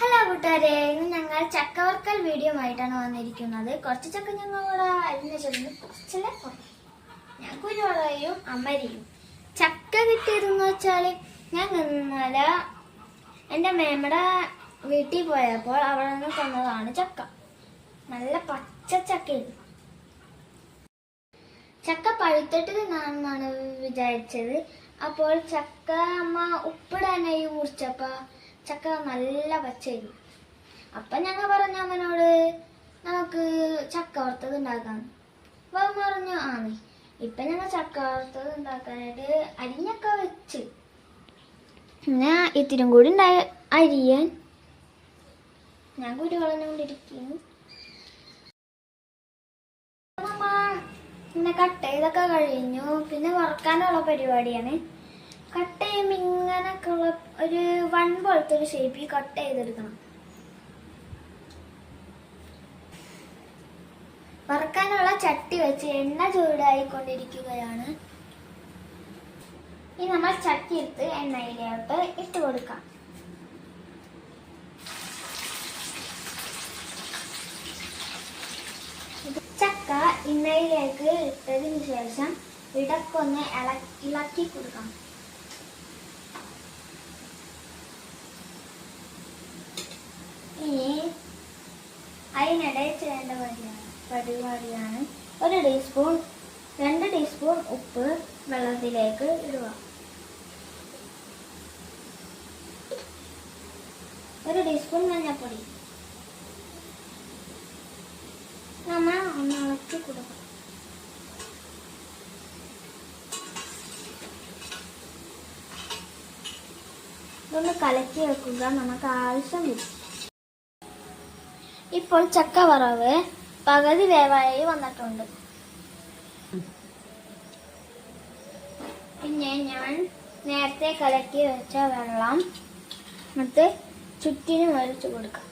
Hello കൂട്ടുകാരെ ഇന്ന് ഞങ്ങൾ ചക്കവർക്കൽ വീഡിയോ ആയിട്ടാണ് വന്നിരിക്കുന്നത്. കുറച്ച് ചക്ക ഞങ്ങളോട് അരിഞ്ഞ ചെന്ന് കുറച്ചില്ല ഞാൻ കുരുവളയും അമരിയും. ചക്ക കിട്ടിയതെന്ന് വെച്ചാൽ ഞാൻ ഇന്നലെ എന്റെ മേമ്മയുടെ വീട്ടിൽ പോയപ്പോൾ അവിടെ നിന്ന് തന്നതാണ് ചക്ക. നല്ല പച്ച ചക്കയായിരുന്നു. ചക്ക പഴുത്തിട്ട് തിന്നാണെന്നാണ് വിചാരിച്ചത്. അപ്പോൾ ചക്ക അമ്മ ഉപ്പിടാനായി മുറിച്ചപ്പ ചക്ക നല്ല പച്ചയായിരുന്നു അപ്പൊ ഞങ്ങൾ പറഞ്ഞു അമ്മനോട് നമുക്ക് ചക്ക വറുത്തത് ഉണ്ടാക്കാം. അപ്പൊ അമ്മ പറഞ്ഞു ആണ് ഇപ്പൊ ഞങ്ങൾ ചക്ക വറുത്തത് ഉണ്ടാക്കാനായിട്ട് അരിഞ്ഞൊക്കെ വെച്ച്. പിന്നെ ഇത്തിരും കൂടി ഉണ്ടായ അരിയാൻ ഞാൻ കുരു വളഞ്ഞുകൊണ്ടിരിക്കുന്നു പിന്നെ കട്ട് ചെയ്തൊക്കെ കഴിഞ്ഞു. പിന്നെ വറക്കാനുള്ള പരിപാടിയാണ്. കട്ട് ചെയ്യുമ്പോൾ ഇങ്ങനൊക്കെ ഉള്ള ഒരു വൺ പോലത്തെ ഒരു ഷേപ്പിൽ കട്ട് ചെയ്തെടുക്കണം. വറക്കാനുള്ള ചട്ടി വെച്ച് എണ്ണ ചൂടായിക്കൊണ്ടിരിക്കുകയാണ്. ഇനി നമ്മൾ ചട്ടി എടുത്ത് എണ്ണയിലോട്ട് ഇട്ട് കൊടുക്കാം. ചക്ക എണ്ണയിലേക്ക് ഇട്ടതിന് ശേഷം ഇടക്കൊന്ന് ഇളക്കി കൊടുക്കാം ഇനി അതിനിടെ ചെയ്യേണ്ട പരിപാടി പരിപാടിയാണ്. ഒരു ടീസ്പൂൺ രണ്ട് ടീസ്പൂൺ ഉപ്പ് വെള്ളത്തിലേക്ക് ഇടുക. ഒരു ടീസ്പൂൺ മഞ്ഞൾപ്പൊടി. നമ്മൾ ഒന്ന് ഇളക്കി കൊടുക്കാം. ഇതൊന്ന് കലക്കി വെക്കുക. നമുക്ക് ആവശ്യം വരും. ഇപ്പോൾ ചക്ക വറവ് പകുതി വേവായി വന്നിട്ടുണ്ട്. പിന്നെ ഞാൻ നേരത്തെ കലക്കി വെച്ച വെള്ളം എന്നിട്ട് ചുറ്റിനും ഒഴിച്ചു കൊടുക്കാം.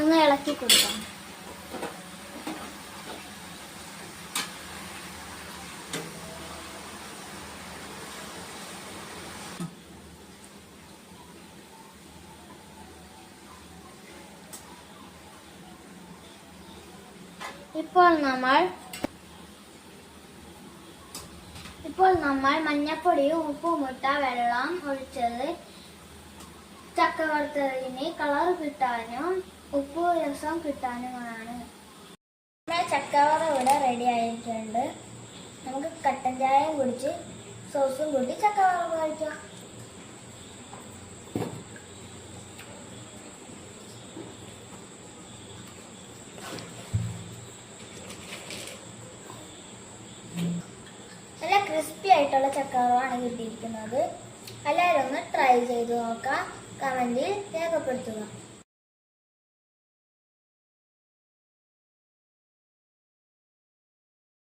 ഒന്ന് ഇളക്കി കൊടുക്കാം. ഇപ്പോൾ നമ്മൾ ഇപ്പോൾ നമ്മൾ മഞ്ഞപ്പൊടിയും ഉപ്പും മുട്ട വെള്ളം ഒഴിച്ചത് ചക്ക വറുത്തതിന് കളർ കിട്ടാനും ഉപ്പ് രസം കിട്ടാനുമാണ്. നമ്മുടെ ചക്കവറ ഇവിടെ റെഡി ആയിട്ടുണ്ട്. നമുക്ക് കട്ടൻ ചായയും കുടിച്ച് സോസും കൂട്ടി ചക്കവറ കഴിക്കാം നല്ല ക്രിസ്പി ആയിട്ടുള്ള ചക്കവറവാണ് കിട്ടിയിരിക്കുന്നത്. എല്ലാവരും ഒന്ന് ട്രൈ ചെയ്ത് നോക്കാം. കമന്റിൽ രേഖപ്പെടുത്തുക.